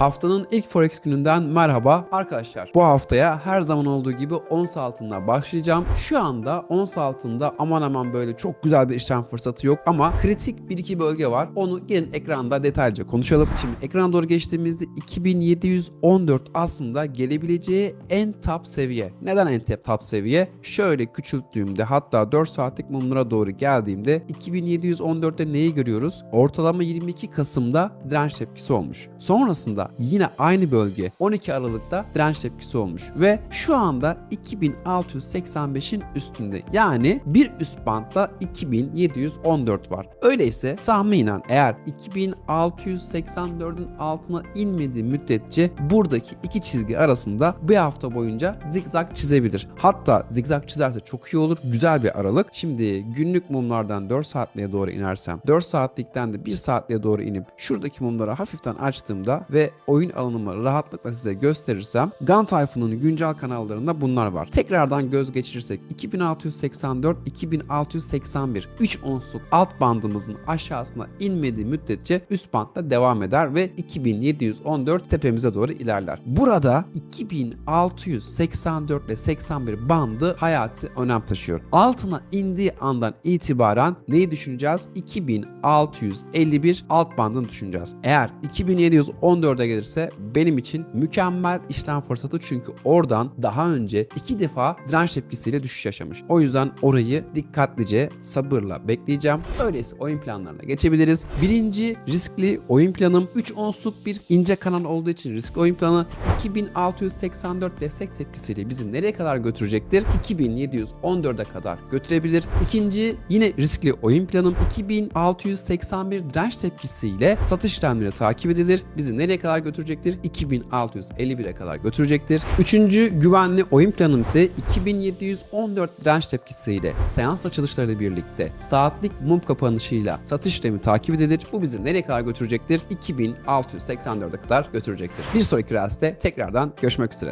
Haftanın ilk Forex gününden merhaba arkadaşlar. Bu haftaya her zaman olduğu gibi ons altında başlayacağım. Şu anda ons altında aman aman böyle çok güzel bir işlem fırsatı yok ama kritik bir iki bölge var. Onu gelin ekranda detaylıca konuşalım. Şimdi ekrana doğru geçtiğimizde 2714 aslında gelebileceği en top seviye. Neden en top seviye? Şöyle küçülttüğümde hatta 4 saatlik mumlara doğru geldiğimde 2714'te neyi görüyoruz? Ortalama 22 Kasım'da direnç tepkisi olmuş. Sonrasında yine aynı bölge 12 Aralık'ta direnç tepkisi olmuş ve şu anda 2685'in üstünde. Yani bir üst bantta 2714 var. Öyleyse tahminen eğer 2684'ün altına inmediği müddetçe buradaki iki çizgi arasında bir hafta boyunca zigzag çizebilir. Hatta zigzag çizerse çok iyi olur. Güzel bir aralık. Şimdi günlük mumlardan 4 saatliğe doğru inersem 4 saatlikten de 1 saatliğe doğru inip şuradaki mumları hafiften açtığımda ve oyun alanımı rahatlıkla size gösterirsem Gun Tayfun'un güncel kanallarında bunlar var. Tekrardan göz geçirirsek 2684 2681 3 onsluk alt bandımızın aşağısına inmediği müddetçe üst bantta devam eder ve 2714 tepemize doğru ilerler. Burada 2684 ile 81 bandı hayati önem taşıyor. Altına indiği andan itibaren neyi düşüneceğiz? 2651 alt bandını düşüneceğiz. Eğer 2714'e gelirse benim için mükemmel işlem fırsatı çünkü oradan daha önce iki defa direnç tepkisiyle düşüş yaşamış. O yüzden orayı dikkatlice sabırla bekleyeceğim. Öyleyse oyun planlarına geçebiliriz. Birinci riskli oyun planım 3 onsluk bir ince kanal olduğu için riskli oyun planı 2684 destek tepkisiyle bizi nereye kadar götürecektir? 2714'e kadar götürebilir. İkinci yine riskli oyun planım 2681 direnç tepkisiyle satış işlemleri takip edilir. Bizi nereye kadar götürecektir? 2651'e kadar götürecektir. Üçüncü güvenli oyun planım ise 2714 direnç tepkisiyle seans açılışlarıyla birlikte saatlik mum kapanışıyla satış işlemi takip edilir. Bu bizi nereye kadar götürecektir? 2684'e kadar götürecektir. Bir sonraki reels'te tekrardan görüşmek üzere.